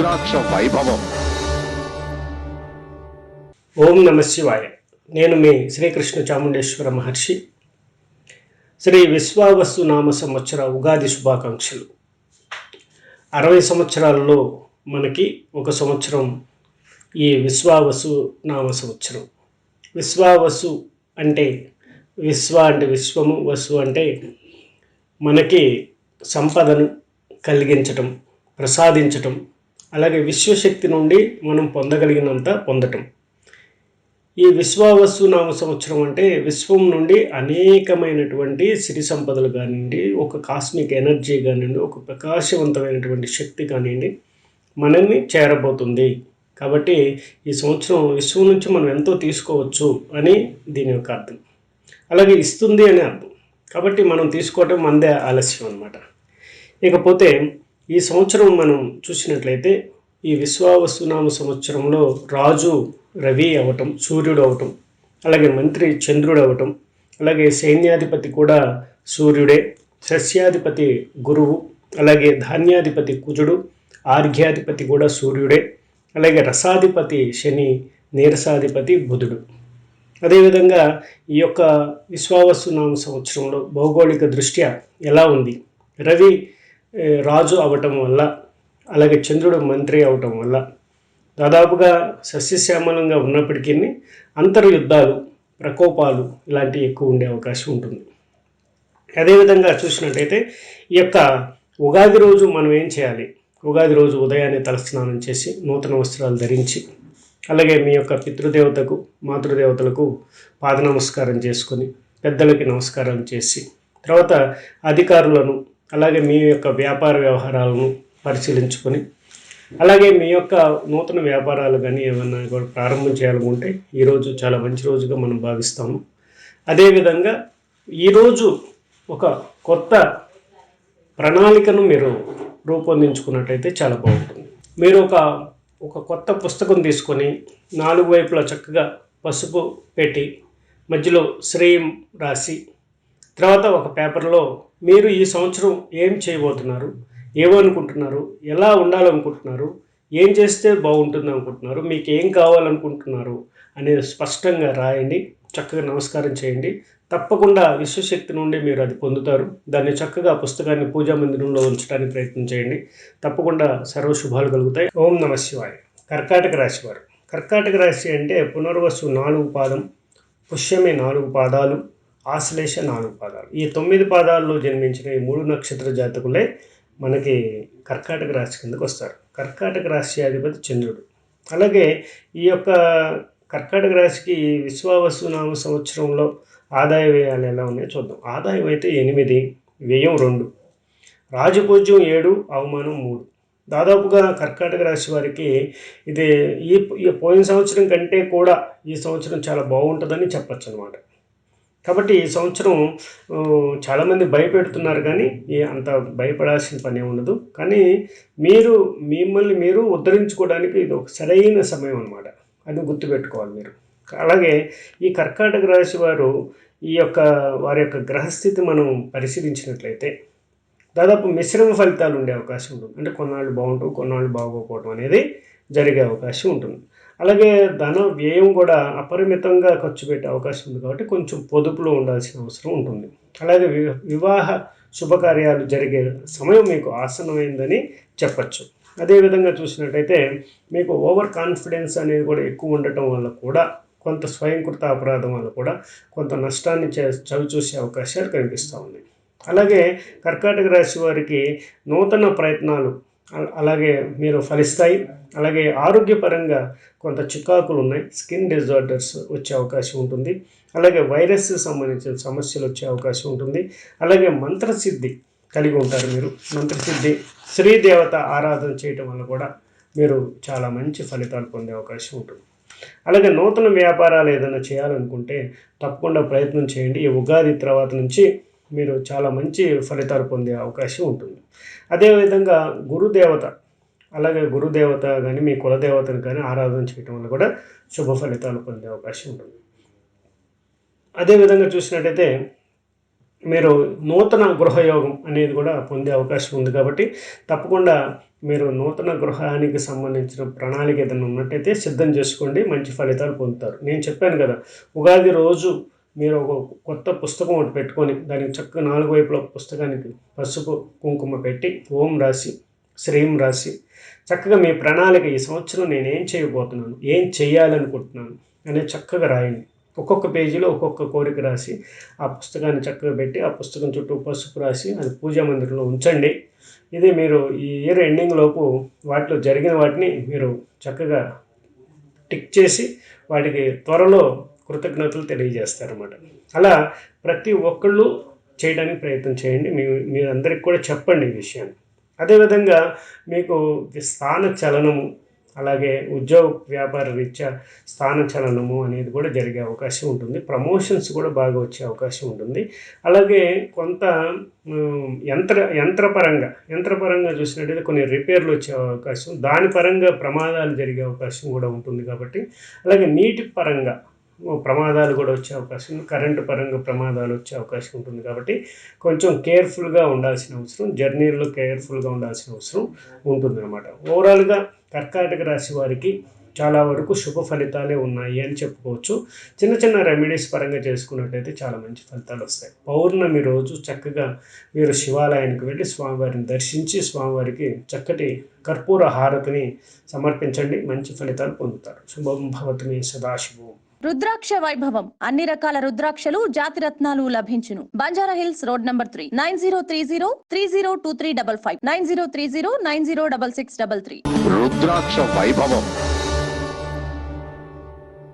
రుద్రాక్ష వైభవం. ఓం నమ శివాయ. నేను మీ శ్రీకృష్ణ చాముండేశ్వర మహర్షి. శ్రీ విశ్వావస్తు నామ సంవత్సర ఉగాది శుభాకాంక్షలు. అరవై సంవత్సరాలలో మనకి ఒక సంవత్సరం ఈ విశ్వావసు నామ సంవత్సరం. విశ్వావసు అంటే విశ్వ అంటే విశ్వము వసు అంటే మనకి సంపదను కలిగించటం ప్రసాదించటం అలాగే విశ్వశక్తి నుండి మనం పొందగలిగినంత పొందటం. ఈ విశ్వావస్తు నామ సంవత్సరం అంటే విశ్వం నుండి అనేకమైనటువంటి సిరి సంపదలు కానివ్వండి ఒక కాస్మిక్ ఎనర్జీ కానివ్వండి ఒక ప్రకాశవంతమైనటువంటి శక్తి కానివ్వండి మనల్ని చేరబోతుంది. కాబట్టి ఈ సంవత్సరం విశ్వం నుంచి మనం ఎంతో తీసుకోవచ్చు అని దీని యొక్క అర్థం. అలాగే ఇస్తుంది అని అర్థం. కాబట్టి మనం తీసుకోవటం మందే ఆలస్యం అన్నమాట. ఇకపోతే ఈ సంవత్సరం మనం చూసినట్లయితే ఈ విశ్వావసునామ సంవత్సరంలో రాజు రవి అవటం సూర్యుడు అవటం అలాగే మంత్రి చంద్రుడు అవటం అలాగే సైన్యాధిపతి కూడా సూర్యుడే సస్యాధిపతి గురువు అలాగే ధాన్యాధిపతి కుజుడు ఆర్ఘ్యాధిపతి కూడా సూర్యుడే అలాగే రసాధిపతి శని నీరసాధిపతి బుధుడు. అదేవిధంగా ఈ యొక్క విశ్వావసునామ సంవత్సరంలో భౌగోళిక దృష్ట్యా ఎలా ఉంది? రవి రాజు అవటం వల్ల అలాగే చంద్రుడు మంత్రి అవటం వల్ల దాదాపుగా సస్యశ్యామలంగా ఉన్నప్పటికీ అంతర్యుద్ధాలు ప్రకోపాలు ఇలాంటివి ఎక్కువ ఉండే అవకాశం ఉంటుంది. అదేవిధంగా చూసినట్టయితే ఈ యొక్క ఉగాది రోజు మనం ఏం చేయాలి? ఉగాది రోజు ఉదయాన్నే తలస్నానం చేసి నూతన వస్త్రాలు ధరించి అలాగే మీ యొక్క పితృదేవతకు మాతృదేవతలకు పాద నమస్కారం చేసుకొని పెద్దలకి నమస్కారం చేసి తర్వాత అధికారులను అలాగే మీ యొక్క వ్యాపార వ్యవహారాలను పరిశీలించుకొని అలాగే మీ యొక్క నూతన వ్యాపారాలు కానీ ఏమన్నా కూడా ప్రారంభం చేయాలనుకుంటే ఈరోజు చాలా మంచి రోజుగా మనం భావిస్తాము. అదేవిధంగా ఈరోజు ఒక కొత్త ప్రణాళికను మీరు రూపొందించుకున్నట్టయితే చాలా బాగుంటుంది. మీరు ఒక ఒక కొత్త పుస్తకం తీసుకొని నాలుగు వైపులా చక్కగా పసుపు పెట్టి మధ్యలో శ్రేయం రాసి తర్వాత ఒక పేపర్లో మీరు ఈ సంవత్సరం ఏం చేయబోతున్నారు? ఏమనుకుంటున్నారు? ఎలా ఉండాలనుకుంటున్నారు? ఏం చేస్తే బాగుంటుంది అనుకుంటున్నారు? మీకు ఏం కావాలనుకుంటున్నారు? అనేది స్పష్టంగా రాయండి. చక్కగా నమస్కారం చేయండి. తప్పకుండా విశ్వశక్తి నుండి మీరు అది పొందుతారు. దాన్ని చక్కగా పుస్తకాన్ని పూజా మందిరంలో ఉంచడానికి ప్రయత్నం చేయండి. తప్పకుండా సర్వశుభాలు కలుగుతాయి. ఓం నమ శివాయ. కర్కాటక రాశి వారు. కర్కాటక రాశి అంటే పునర్వసు నాలుగు పాదం పుష్యమే నాలుగు పాదాలు ఆశ్లేష నాలుగు పాదాలు ఈ తొమ్మిది పాదాల్లో జన్మించిన ఈ మూడు నక్షత్ర జాతకులే మనకి కర్కాటక రాశి కిందకు వస్తారు. కర్కాటక రాశి అధిపతి చంద్రుడు. అలాగే ఈ యొక్క కర్కాటక రాశికి విశ్వావసునామ సంవత్సరంలో ఆదాయ వ్యయాలు ఎలా ఉన్నాయో చూద్దాం. ఆదాయం అయితే ఎనిమిది వ్యయం రెండు రాజపూజ్యం ఏడు అవమానం మూడు. దాదాపుగా కర్కాటక రాశి వారికి ఇది ఈ పోయిన సంవత్సరం కంటే కూడా ఈ సంవత్సరం చాలా బాగుంటుందని చెప్పచ్చు అనమాట కాబట్టి ఈ సంవత్సరం చాలామంది భయపెడుతున్నారు కానీ అంత భయపడాల్సిన పని ఉండదు కానీ మీరు మిమ్మల్ని మీరు ఉద్ధరించుకోవడానికి ఇది ఒక సరైన సమయం అనమాట అది గుర్తుపెట్టుకోవాలి మీరు. అలాగే ఈ కర్కాటక రాశి వారు ఈ యొక్క వారి యొక్క గ్రహస్థితి మనం పరిశీలించినట్లయితే దాదాపు మిశ్రమ ఫలితాలు ఉండే అవకాశం ఉంటుంది. అంటే కొన్నాళ్ళు బాగుంటాం కొన్నాళ్ళు బాగోకపోవడం అనేది జరిగే అవకాశం ఉంటుంది. అలాగే ధన వ్యయం కూడా అపరిమితంగా ఖర్చు పెట్టే అవకాశం ఉంది కాబట్టి కొంచెం పొదుపులో ఉండాల్సిన అవసరం ఉంటుంది. అలాగే వివాహ శుభకార్యాలు జరిగే సమయం మీకు ఆసనమైందని చెప్పచ్చు. అదేవిధంగా చూసినట్టయితే మీకు ఓవర్ కాన్ఫిడెన్స్ అనేది కూడా ఎక్కువ ఉండటం వల్ల కూడా కొంత స్వయంకృత అపరాధం వల్ల కూడా కొంత నష్టాన్ని చే చవి చూసే అవకాశాలు కనిపిస్తూ ఉన్నాయి. అలాగే కర్కాటక రాశి వారికి నూతన ప్రయత్నాలు అలాగే మీరు ఫలిస్తాయి. అలాగే ఆరోగ్యపరంగా కొంత చికాకులు ఉన్నాయి స్కిన్ డిజార్డర్స్ వచ్చే అవకాశం ఉంటుంది. అలాగే వైరస్ సంబంధించిన సమస్యలు వచ్చే అవకాశం ఉంటుంది. అలాగే మంత్రసిద్ధి కలిగి ఉంటారు మీరు. మంత్రసిద్ధి శ్రీ దేవత ఆరాధన చేయటం వల్ల కూడా మీరు చాలా మంచి ఫలితాలు పొందే అవకాశం ఉంటుంది. అలాగే నూతన వ్యాపారాలు ఏదైనా చేయాలనుకుంటే తప్పకుండా ప్రయత్నం చేయండి. ఈ ఉగాది తర్వాత నుంచి మీరు చాలా మంచి ఫలితాలు పొందే అవకాశం ఉంటుంది. అదేవిధంగా గురుదేవత అలాగే గురుదేవత కానీ మీ కులదేవతను కానీ ఆరాధన చేయటం వల్ల కూడా శుభ ఫలితాలు పొందే అవకాశం ఉంటుంది. అదేవిధంగా చూసినట్టయితే మీరు నూతన గృహయోగం అనేది కూడా పొందే అవకాశం ఉంది కాబట్టి తప్పకుండా మీరు నూతన గృహానికి సంబంధించిన ప్రణాళిక ఏదైనా ఉన్నట్టయితే సిద్ధం చేసుకోండి మంచి ఫలితాలు పొందుతారు. నేను చెప్పాను కదా ఉగాది రోజు మీరు ఒక కొత్త పుస్తకం ఒకటి పెట్టుకొని దానికి చక్కగా నాలుగు వైపుల పుస్తకానికి పసుపు కుంకుమ పెట్టి ఓం రాసి శ్రీం రాసి చక్కగా మీ ప్రణాళిక ఈ సంవత్సరం నేను ఏం చేయబోతున్నాను ఏం చేయాలనుకుంటున్నాను అనేది చక్కగా రాయండి. ఒక్కొక్క పేజీలో ఒక్కొక్క కోరిక రాసి ఆ పుస్తకాన్ని చక్కగా పెట్టి ఆ పుస్తకం చుట్టూ పసుపు రాసి అది పూజా మందిరంలో ఉంచండి. ఇది మీరు ఈ ఇయర్ ఎండింగ్ లోపు వాటిలో జరిగిన వాటిని మీరు చక్కగా టిక్ చేసి వాటికి త్వరలో కృతజ్ఞతలు తెలియజేస్తారన్నమాట. అలా ప్రతి ఒక్కళ్ళు చేయడానికి ప్రయత్నం చేయండి. మీ మీరందరికి కూడా చెప్పండి ఈ విషయాన్ని. అదేవిధంగా మీకు స్థాన చలనము అలాగే ఉద్యోగ వ్యాపార రీత్యా స్థాన చలనము అనేది కూడా జరిగే అవకాశం ఉంటుంది. ప్రమోషన్స్ కూడా బాగా వచ్చే అవకాశం ఉంటుంది. అలాగే కొంత యంత్ర యంత్రపరంగా యంత్రపరంగా చూసినట్టయితే కొన్ని రిపేర్లు వచ్చే అవకాశం దాని పరంగా ప్రమాదాలు జరిగే అవకాశం కూడా ఉంటుంది కాబట్టి అలాగే నీటి పరంగా ప్రమాదాలు కూడా వచ్చే అవకాశం కరెంటు పరంగా ప్రమాదాలు వచ్చే అవకాశం ఉంటుంది కాబట్టి కొంచెం కేర్ఫుల్గా ఉండాల్సిన అవసరం జర్నీలో కేర్ఫుల్గా ఉండాల్సిన అవసరం ఉంటుందన్నమాట. ఓవరాల్గా కర్కాటక రాశి వారికి చాలా వరకు శుభ ఫలితాలే ఉన్నాయి అని చెప్పుకోవచ్చు. చిన్న చిన్న రెమెడీస్ పరంగా చేసుకున్నట్టయితే చాలా మంచి ఫలితాలు వస్తాయి. పౌర్ణమి రోజు చక్కగా మీరు శివాలయానికి వెళ్ళి స్వామివారిని దర్శించి స్వామివారికి చక్కటి కర్పూర హారతిని సమర్పించండి మంచి ఫలితాలు పొందుతారు. శుభం భవతుని సదాశివం. రుద్రాక్ష వైభవం. అన్ని రకాల రుద్రాక్షలు జాతి రత్నాలు లభించును. Banjara Hills road number three. Nine zero three zero three zero two three double five. Nine zero three zero nine zero double six double three. రుద్రాక్ష వైభవం.